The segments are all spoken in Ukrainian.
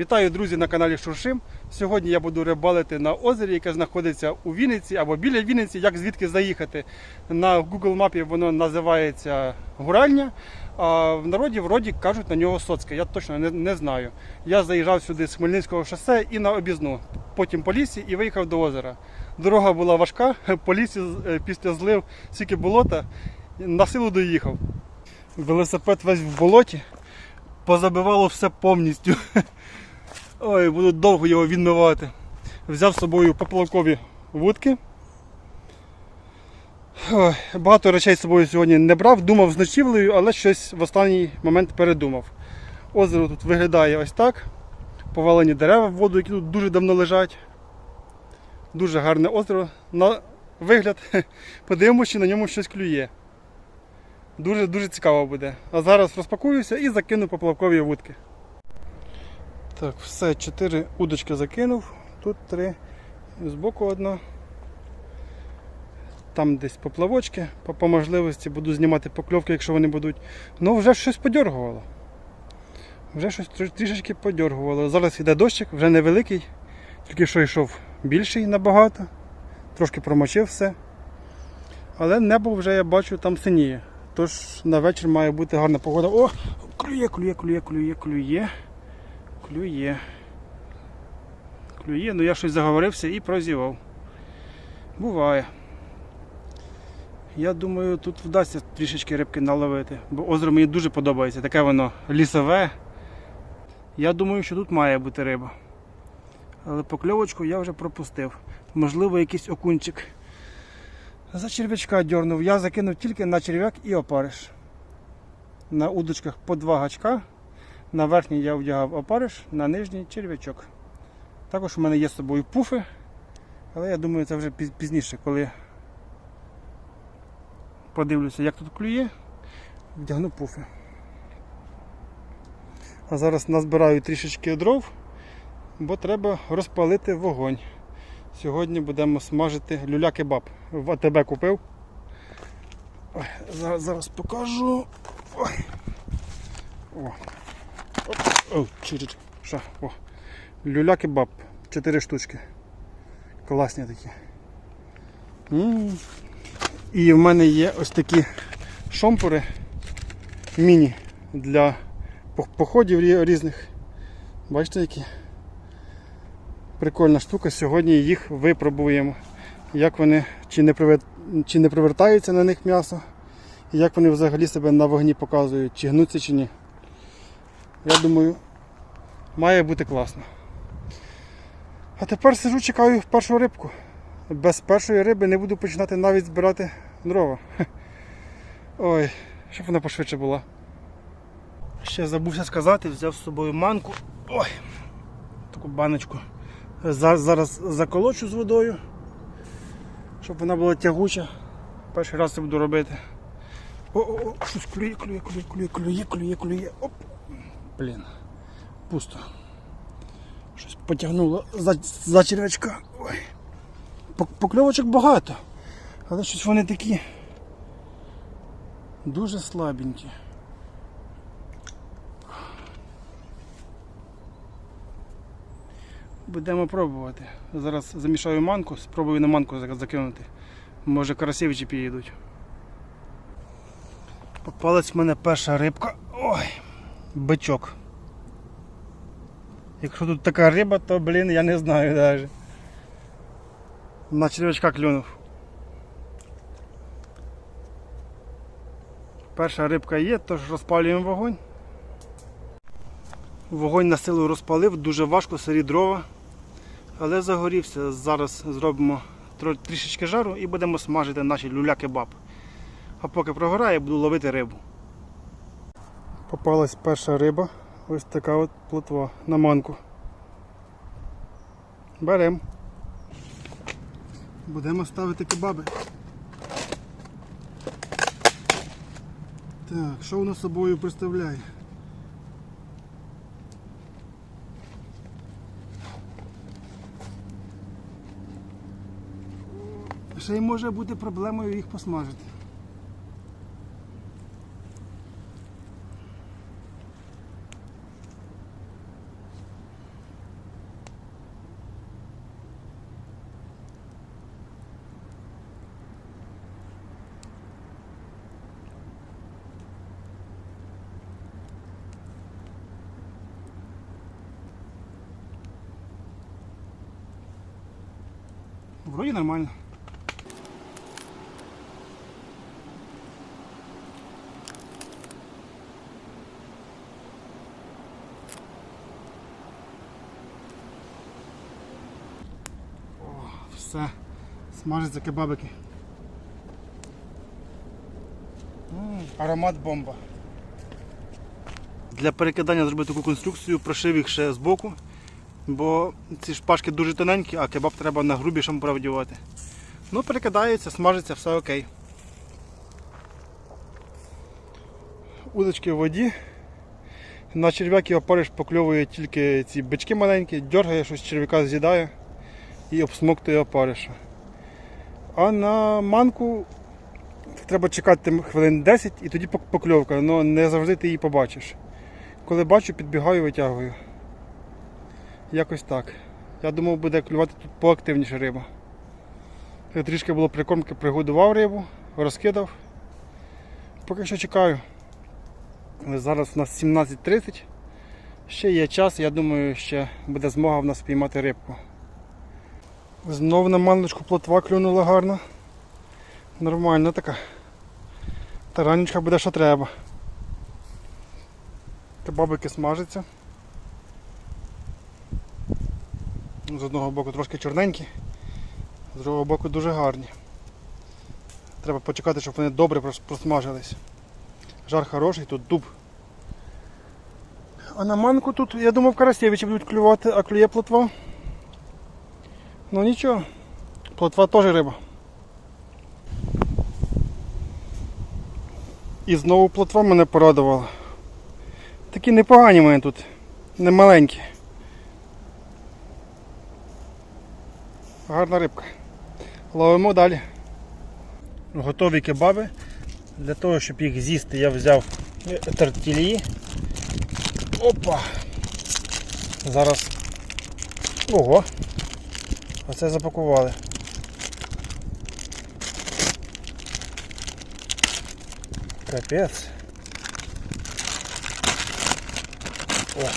Вітаю, друзі, на каналі Шуршим. Сьогодні я буду рибалити на озері, яке знаходиться у Вінниці або біля Вінниці. Як звідки заїхати? На Google мапі воно називається Гуральня, а в народі вроді кажуть на нього Соцьке. Я точно не, не знаю. Я заїжджав сюди з Хмельницького шосе і на обізну, потім по лісі і виїхав до озера. Дорога була важка, по лісі е, після злив стільки болота, на силу доїхав. Велосипед весь в болоті, позабивало все повністю. Ой, буду довго його відмивати. Взяв з собою поплавкові вудки. Ой, багато речей з собою сьогодні не брав, думав з ночівлею, але щось в останній момент передумав. Озеро тут виглядає ось так. Повалені дерева в воду, які тут дуже давно лежать. Дуже гарне озеро. На вигляд. Подивимося, чи на ньому щось клює. Дуже дуже цікаво буде. А зараз розпакуюся і закину поплавкові вудки. Так, все, чотири удочки закинув. Тут три. Збоку одна. Там десь поплавочки. По, по можливості буду знімати покльовки, якщо вони будуть. Ну, вже щось подьоргувало. Вже щось трішечки подьоргувало. Зараз йде дощик, вже невеликий. Тільки що йшов більший набагато. Трошки промочив все. Але небо вже я бачу там синіє. Тож на вечір має бути гарна погода. О! Клює, клює, клює, клює, клює. Клює. Клює, ну я щось заговорився і прозівав. Буває. Я думаю, тут вдасться трішечки рибки наловити, бо озеро мені дуже подобається. Таке воно лісове. Я думаю, що тут має бути риба. Але покльовочку я вже пропустив. Можливо, якийсь окунчик. За черв'ячка дьорнув. Я закинув тільки на черв'як і опариш. На удочках по два гачка. На верхній я вдягав опариш, на нижній черв'ячок. Також у мене є з собою пуфи, але я думаю, це вже пізніше, коли подивлюся, як тут клює, вдягну пуфи. А зараз назбираю трішечки дров, бо треба розпалити вогонь. Сьогодні будемо смажити люля-кебаб. В АТБ купив. Ой, зараз, зараз покажу. Ой. О. Оп. Ша. О. Люля-кебаб. Чотири штучки. Класні такі. І в мене є ось такі шомпури міні для походів різних. Бачите які? Прикольна штука. Сьогодні їх випробуємо. Як вони чи не, привер... чи не привертається на них м'ясо, і як вони взагалі себе на вогні показують, чи гнуться чи ні. Я думаю, має бути класно. А тепер сижу, чекаю першу рибку. Без першої риби не буду починати навіть збирати дрова. Ой, щоб вона пошвидше була. Ще забувся сказати, взяв з собою манку. Ой, таку баночку. За- Зараз заколочу з водою, щоб вона була тягуча. Перший раз це буду робити. О-о-о, щось клює, клює, клює, клює, клює, клює, клює. Оп. Блін, пусто. Щось потягнуло за, за черв'ячка. Ой. Покльовочок багато, але щось вони такі дуже слабенькі. Будемо пробувати. Зараз замішаю манку, спробую на манку закинути. Може красивичі підійдуть. Попалась в мене перша рибка. Ой, бичок. Якщо тут така риба, то блін, я не знаю навіть. На черв'ячка клюнув. Перша рибка є, тож розпалюємо вогонь. Вогонь на силу розпалив, дуже важко, сирі дрова. Але загорівся. Зараз зробимо трішечки жару і будемо смажити наші люля-кебаб. А поки прогорає, буду ловити рибу. Попалась перша риба. Ось така от плотва на манку. Берем. Будемо ставити кебаби. Так, що воно собою представляє? Ще й може бути проблемою їх посмажити. Вроді нормально. О, все. Смажаться кебабики. Аромат бомба. Для перекидання зробити таку конструкцію, прошив їх ще збоку, бо ці шпажки дуже тоненькі, а кебаб треба на грубішому провдівати. Ну, перекидається, смажиться, все окей. Удочки в воді. На черв'яки опариш покльовує тільки ці бички маленькі, дергає, щось черв'яка з'їдає і обсмоктує опариша. А на манку треба чекати хвилин 10 і тоді покльовка, але не завжди ти її побачиш. Коли бачу, підбігаю, витягую. Якось так. Я думав, буде клювати тут поактивніше риба. Я Трішки було прикормки, пригодував рибу, розкидав. Поки що чекаю. Але зараз у нас 17.30. Ще є час, я думаю, ще буде змога в нас піймати рибку. Знову на маночку плотва клюнула гарно. Нормальна така. Таранечка буде що треба. Кебабики смажаться. З одного боку трошки чорненькі, з другого боку дуже гарні. Треба почекати, щоб вони добре просмажились. Жар хороший, тут дуб. А на манку тут, я думав, карасєвичі будуть клювати, а клює плотва. Ну нічого, плотва теж риба. І знову плотва мене порадувала. Такі непогані в мене тут, не Гарна рибка. Ловимо далі. Готові кебаби. Для того, щоб їх з'їсти, я взяв тортілії. Опа! Зараз. Ого! Оце запакували. Капець. О.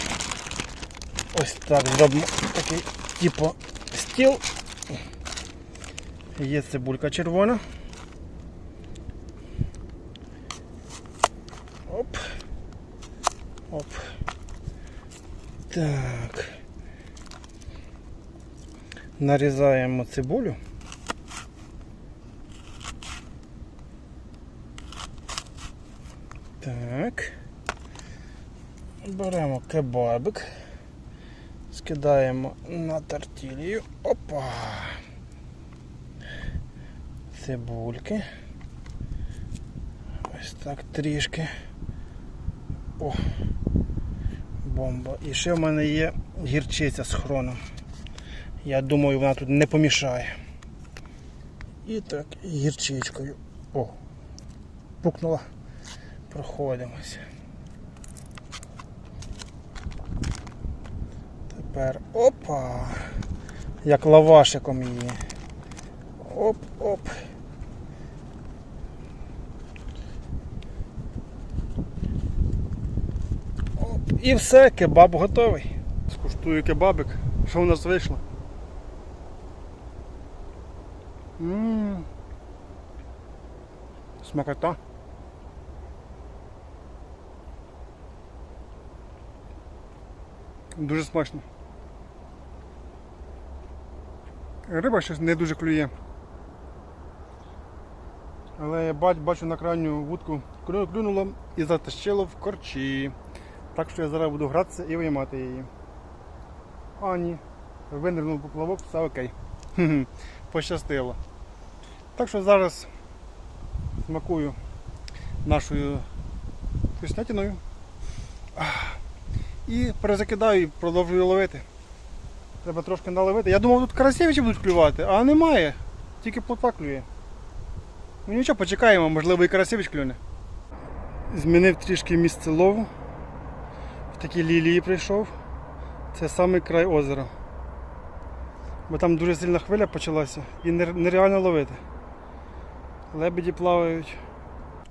Ось так зробимо такий типу стіл. Є цибулька червона. Оп. Оп. Так. Нарізаємо цибулю. Так. Беремо кебабик. Скидаємо на тортілію. Опа. Цибульки. Ось так трішки. О, бомба. І ще в мене є гірчиця з хроном. Я думаю, вона тут не помішає. І так, гірчичкою. О, пукнула. Проходимося. Тепер опа! Як лавашиком її. Оп-оп. Оп. І все, кебаб готовий. Скуштую кебабик. Що в нас вийшло? Ммм. Смакота. Дуже смачно. Риба щось не дуже клює. Але я бач- бачу на крайню вудку клюнуло і затащило в корчі. Так що я зараз буду гратися і виймати її. А ні, винирнув поплавок, все окей. Пощастило. Так що зараз смакую нашою вкуснятиною. І перезакидаю і продовжую ловити. Треба трошки наловити. Я думав, тут карасєвичі будуть клювати, а немає. Тільки плотва клює. Ну нічого, почекаємо, можливо і карасєвич клюне. Змінив трішки місце лову. Такі лілії прийшов. Це самий край озера. Бо там дуже сильна хвиля почалася і нереально ловити. Лебеді плавають.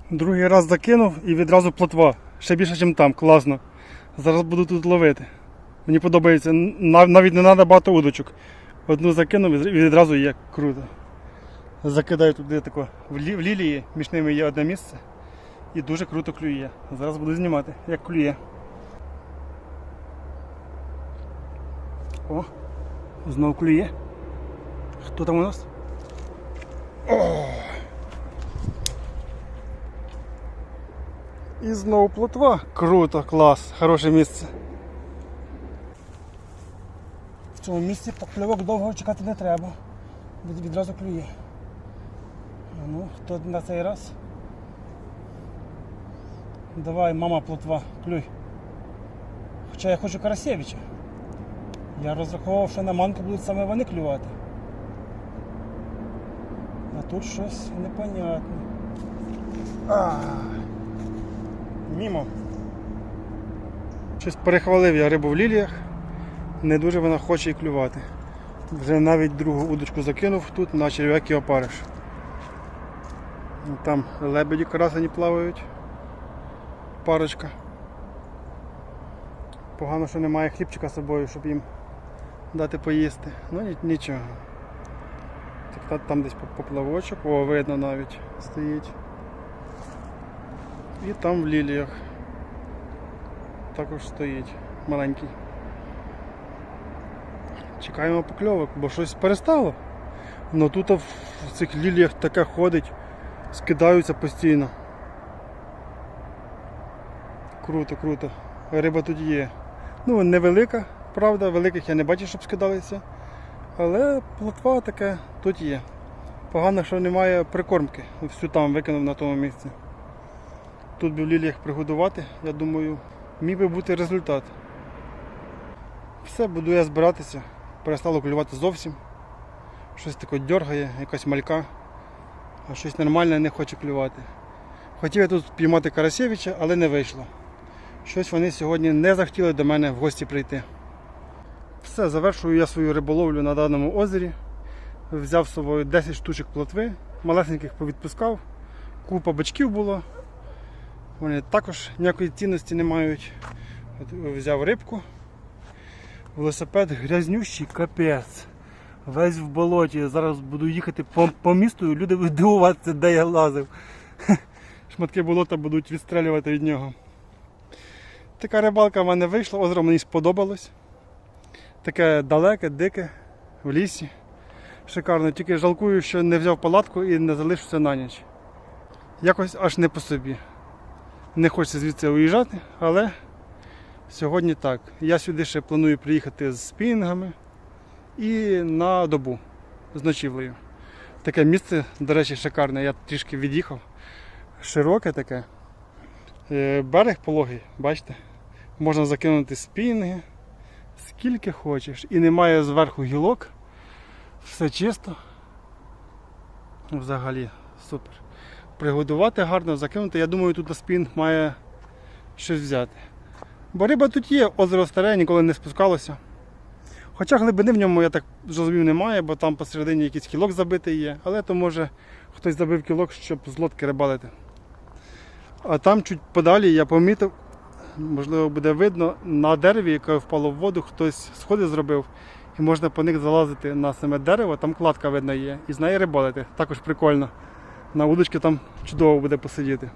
Другий раз закинув і відразу плотва. Ще більше, ніж там, класно. Зараз буду тут ловити. Мені подобається, навіть не треба багато удочок. Одну закинув і відразу є круто. Закидаю туди тако в лілії, між ними є одне місце. І дуже круто клює. Зараз буду знімати, як клює. О, знову клює. Хто там у нас? О! І знову плотва. Круто, клас, хороше місце. В цьому місці покльовок довго чекати не треба. Від- Відразу клює. Ну, хто на цей раз? Давай, мама плотва, клюй. Хоча я хочу Карасєвича. Я розраховував, що на манку будуть саме вони клювати. А тут щось непонятне. А, мімо. Щось перехвалив я рибу в ліліях. Не дуже вона хоче і клювати. Вже навіть другу удочку закинув тут на черв'який опариш. Ну, Там лебеді красені плавають. Парочка. Погано, що немає хлібчика з собою, щоб їм дати поїсти. Ну нічого. Так, там десь поплавочок, о, видно навіть стоїть. І там в ліліях також стоїть маленький. Чекаємо покльовок, бо щось перестало. Ну тут в цих ліліях таке ходить, скидаються постійно. Круто, круто. Риба тут є. Ну, невелика, правда, великих я не бачив, щоб скидалися. Але плотва таке тут є. Погано, що немає прикормки. Всю там викинув на тому місці. Тут би в ліліях пригодувати, я думаю, міг би бути результат. Все, буду я збиратися. Перестало клювати зовсім. Щось таке дергає, якась малька, а щось нормальне не хоче клювати. Хотів я тут піймати Карасєвича, але не вийшло. Щось вони сьогодні не захотіли до мене в гості прийти. Все, завершую я свою риболовлю на даному озері. Взяв з собою 10 штучок плотви, малесеньких повідпускав, купа бачків було. Вони також ніякої цінності не мають. От взяв рибку. Велосипед грязнющий, капець. Весь в болоті. Зараз буду їхати по, по місту, і люди будуть дивуватися, де я лазив. Шматки болота будуть відстрелювати від нього. Така рибалка в мене вийшла, озеро мені сподобалось. Таке далеке, дике, в лісі. Шикарно, тільки жалкую, що не взяв палатку і не залишився на ніч. Якось аж не по собі. Не хочеться звідси уїжджати, але сьогодні так. Я сюди ще планую приїхати з спінгами і на добу з ночівлею. Таке місце, до речі, шикарне. Я трішки від'їхав. Широке таке. Е, Берег пологий, бачите? Можна закинути спінги, скільки хочеш. І немає зверху гілок. Все чисто. Взагалі, супер. Пригодувати гарно, закинути. Я думаю, тут на спін має щось взяти. Бо риба тут є, озеро старе, ніколи не спускалося. Хоча глибини в ньому, я так зрозумів, немає, бо там посередині якийсь кілок забитий є, але то може хтось забив кілок, щоб з лодки рибалити. А там чуть подалі я помітив, можливо, буде видно, на дереві, яке впало в воду, хтось сходи зробив, і можна по них залазити на саме дерево, там кладка видно є, і з неї рибалити. Також прикольно. На удочці там чудово буде посидіти.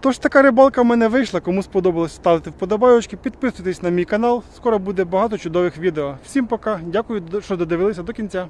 Тож така рибалка в мене вийшла. Кому сподобалось, ставте вподобайочки, підписуйтесь на мій канал. Скоро буде багато чудових відео. Всім пока, дякую, що додивилися до кінця.